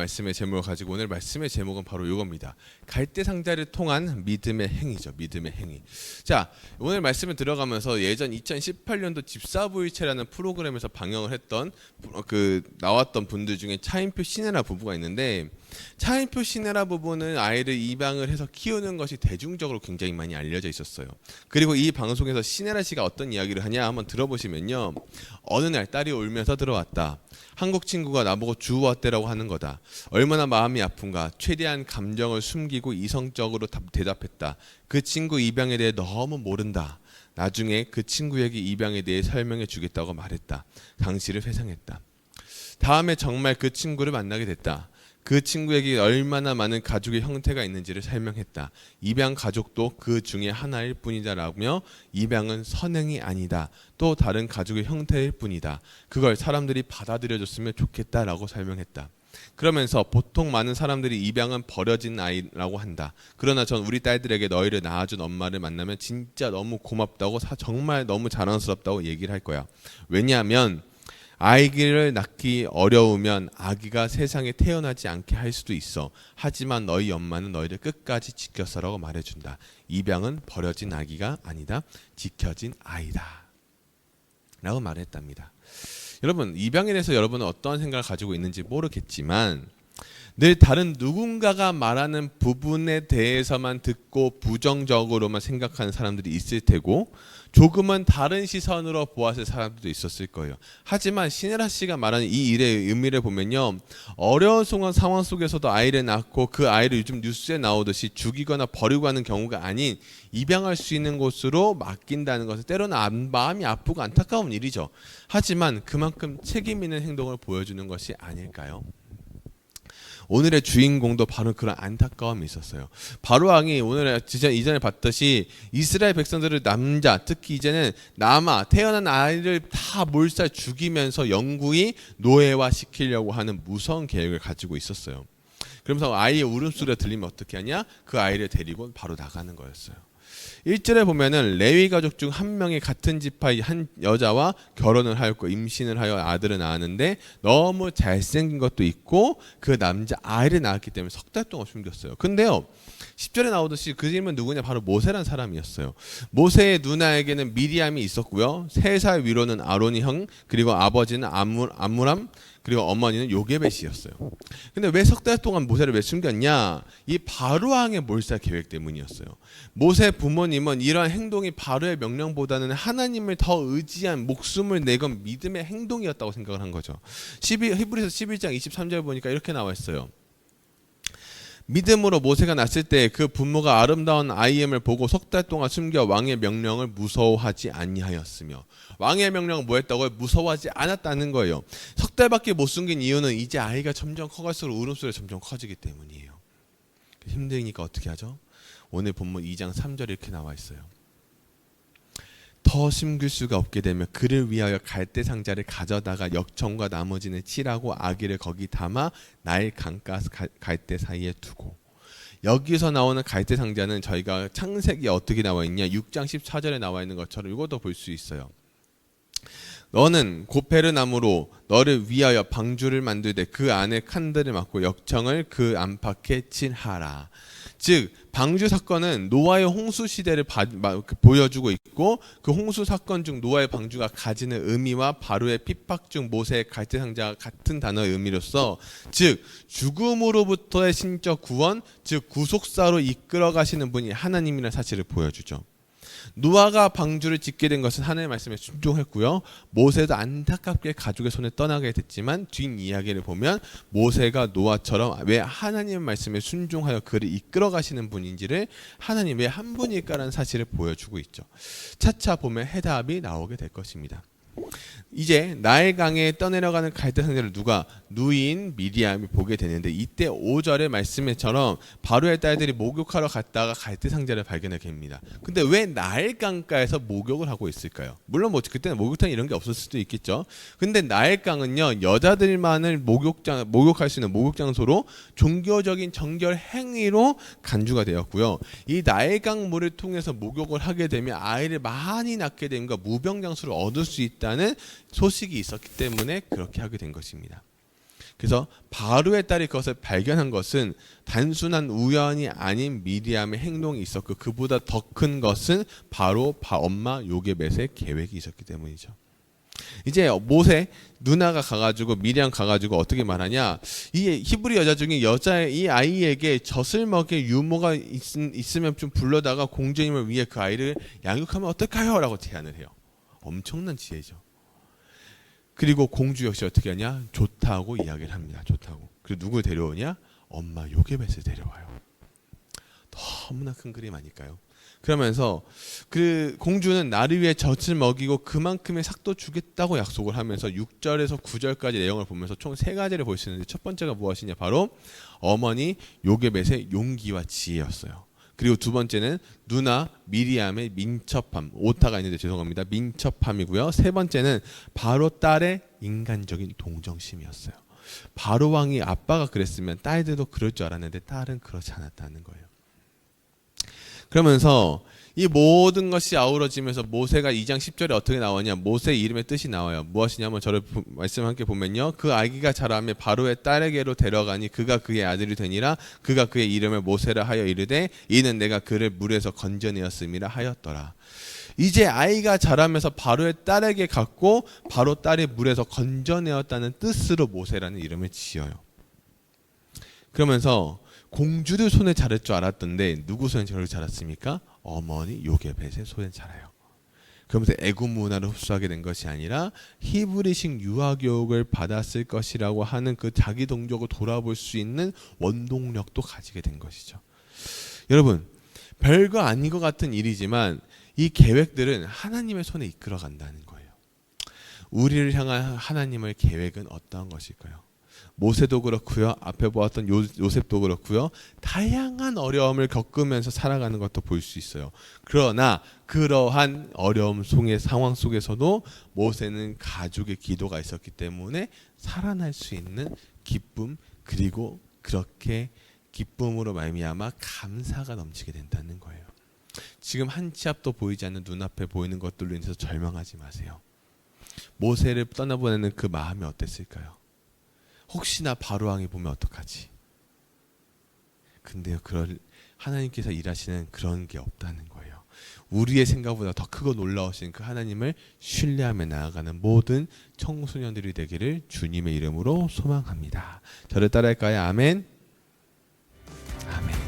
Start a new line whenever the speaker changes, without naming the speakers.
말씀의 제목을 가지고 오늘 말씀의 제목은 바로 이겁니다. 갈대 상자를 통한 믿음의 행위죠. 믿음의 행위. 자, 오늘 말씀을 들어가면서 예전 2018년도 집사부일체라는 프로그램에서 방영을 했던 어, 그 나왔던 분들 중에 차인표 신혜라 부부가 있는데 차인표 신혜라 부부는 아이를 입양을 해서 키우는 것이 대중적으로 굉장히 많이 알려져 있었어요. 그리고 이 방송에서 신혜라 씨가 어떤 이야기를 하냐 한번 들어보시면요. 어느 날 딸이 울면서 들어왔다. 한국 친구가 나보고 주워왔대라고 하는 거다. 얼마나 마음이 아픈가. 최대한 감정을 숨기고 이성적으로 답- 대답했다. 그 친구 입양에 대해 너무 모른다. 나중에 그 친구에게 입양에 대해 설명해 주겠다고 말했다. 당시를 회상했다. 다음에 정말 그 친구를 만나게 됐다. 그 친구에게 얼마나 많은 가족의 형태가 있는지를 설명했다. 입양 가족도 그 중에 하나일 뿐이다라며 입양은 선행이 아니다. 또 다른 가족의 형태일 뿐이다. 그걸 사람들이 받아들여줬으면 좋겠다라고 설명했다. 그러면서 보통 많은 사람들이 입양은 버려진 아이라고 한다. 그러나 전 우리 딸들에게 너희를 낳아준 엄마를 만나면 진짜 너무 고맙다고 사- 정말 너무 자랑스럽다고 얘기를 할 거야. 왜냐하면 아기를 낳기 어려우면 아기가 세상에 태어나지 않게 할 수도 있어. 하지만 너희 엄마는 너희를 끝까지 지켰어라고 말해준다. 입양은 버려진 아기가 아니다. 지켜진 아이다. 라고 말했답니다. 여러분 입양에 대해서 여러분은 어떠한 생각을 가지고 있는지 모르겠지만 늘 다른 누군가가 말하는 부분에 대해서만 듣고 부정적으로만 생각하는 사람들이 있을 테고 조금은 다른 시선으로 보았을 사람들도 있었을 거예요. 하지만 신혜라 씨가 말하는 이 일의 의미를 보면요. 어려운 상황, 속에서도 아이를 낳고 그 아이를 요즘 뉴스에 나오듯이 죽이거나 버리고 하는 경우가 아닌 입양할 수 있는 곳으로 맡긴다는 것은 때로는 안- 마음이 아프고 안타까운 일이죠. 하지만 그만큼 책임 있는 행동을 보여주는 것이 아닐까요? 오늘의 주인공도 바로 그런 안타까움이 있었어요. 바로 왕이 오늘 이전에 봤듯이 이스라엘 백성들을 남자 특히 이제는 남아 태어난 아이를 다 몰살 죽이면서 영구히 노예화 시키려고 하는 무서운 계획을 가지고 있었어요. 그러면서 아이의 울음소리가 들리면 어떻게 하냐? 그 아이를 데리고 바로 나가는 거였어요. 1절에 보면은 레위 가족 중 한 명이 같은 지파의 한 여자와 결혼을 하였고 임신을 하여 아들을 낳았는데 너무 잘생긴 것도 있고 그 남자 아이를 낳았기 때문에 석 달 동안 숨겼어요. 근데요. 10절에 나오듯이 그 이름은 누구냐 바로 모세란 사람이었어요. 모세의 누나에게는 미리암이 있었고요. 세살 위로는 아론이 형 그리고 아버지는 아무, 아무람 그리고 어머니는 요게벳이었어요. 근데 왜 석 달 동안 모세를 왜 숨겼냐? 이 바로왕의 몰살 계획 때문이었어요. 모세 부모님은 이러한 행동이 바로의 명령보다는 하나님을 더 의지한 목숨을 내건 믿음의 행동이었다고 생각을 한 거죠. 12, 히브리서 11장 23절 보니까 이렇게 나와 있어요. 믿음으로 모세가 났을 때 그 부모가 아름다운 아이엠을 보고 석 달 동안 숨겨 왕의 명령을 무서워하지 아니하였으며 왕의 명령을 뭐했다고요? 무서워하지 않았다는 거예요. 석 달밖에 못 숨긴 이유는 이제 아이가 점점 커갈수록 울음소리가 점점 커지기 때문이에요. 힘드니까 어떻게 하죠? 오늘 본문 2장 3절 이렇게 나와 있어요. 더 숨길 수가 없게 되면 그를 위하여 갈대 상자를 가져다가 역청과 나머지는 칠하고 아기를 거기 담아 나일 강가 가- 갈대 사이에 두고 여기서 나오는 갈대 상자는 저희가 창세기 어떻게 나와 있냐 6장 14절에 나와 있는 것처럼 이것도 볼 수 있어요. 너는 고페르 나무로 너를 위하여 방주를 만들되 그 안에 칸들을 막고 역청을 그 안팎에 칠하라. 즉 방주 사건은 노아의 홍수 시대를 바- 마- 그 보여주고 있고 그 홍수 사건 중 노아의 방주가 가지는 의미와 바로의 핍박 중 모세의 갈대 상자와 같은 단어의 의미로서 즉 죽음으로부터의 신적 구원 즉 구속사로 이끌어 가시는 분이 하나님이라는 사실을 보여주죠. 노아가 방주를 짓게 된 것은 하나님의 말씀에 순종했고요. 모세도 안타깝게 가족의 손에 떠나게 됐지만 뒷 이야기를 보면 모세가 노아처럼 왜 하나님의 말씀에 순종하여 그를 이끌어 가시는 분인지를 하나님 왜 한 분일까라는 사실을 보여주고 있죠. 차차 보면 해답이 나오게 될 것입니다. 이제 나일 강에 떠내려가는 갈대 상자를 누가 누인 미리암이 보게 되는데 이때 5절의 말씀에처럼 바로의 딸들이 목욕하러 갔다가 갈대 상자를 발견하게 됩니다. 근데 왜 나일 강가에서 목욕을 하고 있을까요? 물론 뭐 그때는 목욕탕 이런 게 없을 수도 있겠죠. 근데 나일 강은요 여자들만을 목욕장 목욕할 수 있는 목욕 장소로 종교적인 정결 행위로 간주가 되었고요. 이 나일 강 물을 통해서 목욕을 하게 되면 아이를 많이 낳게 됨과 무병장수를 얻을 수 있다 는 소식이 있었기 때문에 그렇게 하게 된 것입니다. 그래서 바로의 딸이 그것을 발견한 것은 단순한 우연이 아닌 미리암의 행동이 있었고 그보다 더 큰 것은 바로 바 엄마 요게벳의 계획이 있었기 때문이죠. 이제 모세 누나가 가가지고 미리암 가가지고 어떻게 말하냐 이 히브리 여자 중에 여자 이 아이에게 젖을 먹일 유모가 있, 있으면 좀 불러다가 공주님을 위해 그 아이를 양육하면 어떨까요?라고 제안을 해요. 엄청난 지혜죠. 그리고 공주 역시 어떻게 하냐 좋다고 이야기를 합니다. 좋다고. 그리고 누굴 데려오냐 엄마 요게벳을 데려와요. 너무나 큰 그림 아닐까요? 그러면서 그 공주는 나를 위해 젖을 먹이고 그만큼의 삭도 주겠다고 약속을 하면서 6절에서 9절까지 내용을 보면서 총 세 가지를 볼 수 있는데 첫 번째가 무엇이냐 바로 어머니 요게벳의 용기와 지혜였어요. 그리고 두 번째는 누나 미리암의 민첩함 오타가 있는데 죄송합니다 민첩함이고요. 세 번째는 바로 딸의 인간적인 동정심이었어요. 바로 왕이 아빠가 그랬으면 딸들도 그럴 줄 알았는데 딸은 그렇지 않았다는 거예요. 그러면서 이 모든 것이 아우러지면서 모세가 2장 10절에 어떻게 나오냐? 모세 이름의 뜻이 나와요. 무엇이냐면 저를 부- 말씀 함께 보면요. 그 아기가 자라며 바로의 딸에게로 데려가니 그가 그의 아들이 되니라. 그가 그의 이름을 모세라 하여 이르되 이는 내가 그를 물에서 건져내었음이라 하였더라. 이제 아이가 자라면서 바로의 딸에게 갔고 바로 딸이 물에서 건져내었다는 뜻으로 모세라는 이름을 지어요. 그러면서 공주들 손에 자랄 줄 알았던데 누구 손에 저를 자랐습니까? 어머니 요게벳의 손에 자라요. 그러면서 애굽 문화를 흡수하게 된 것이 아니라 히브리식 유아 교육을 받았을 것이라고 하는 그 자기 동족을 돌아볼 수 있는 원동력도 가지게 된 것이죠. 여러분 별거 아닌 것 같은 일이지만 이 계획들은 하나님의 손에 이끌어 간다는 거예요. 우리를 향한 하나님의 계획은 어떠한 것일까요? 모세도 그렇고요. 앞에 보았던 요, 요셉도 그렇고요. 다양한 어려움을 겪으면서 살아가는 것도 볼 수 있어요. 그러나 그러한 어려움 속의 상황 속에서도 모세는 가족의 기도가 있었기 때문에 살아날 수 있는 기쁨 그리고 그렇게 기쁨으로 말미암아 감사가 넘치게 된다는 거예요. 지금 한 치 앞도 보이지 않는 눈앞에 보이는 것들로 인해서 절망하지 마세요. 모세를 떠나보내는 그 마음이 어땠을까요? 혹시나 바로 왕이 보면 어떡하지? 근데요, 그럴 하나님께서 일하시는 그런 게 없다는 거예요. 우리의 생각보다 더 크고 놀라우신 그 하나님을 신뢰하며 나아가는 모든 청소년들이 되기를 주님의 이름으로 소망합니다. 저를 따라할까요? 아멘. 아멘.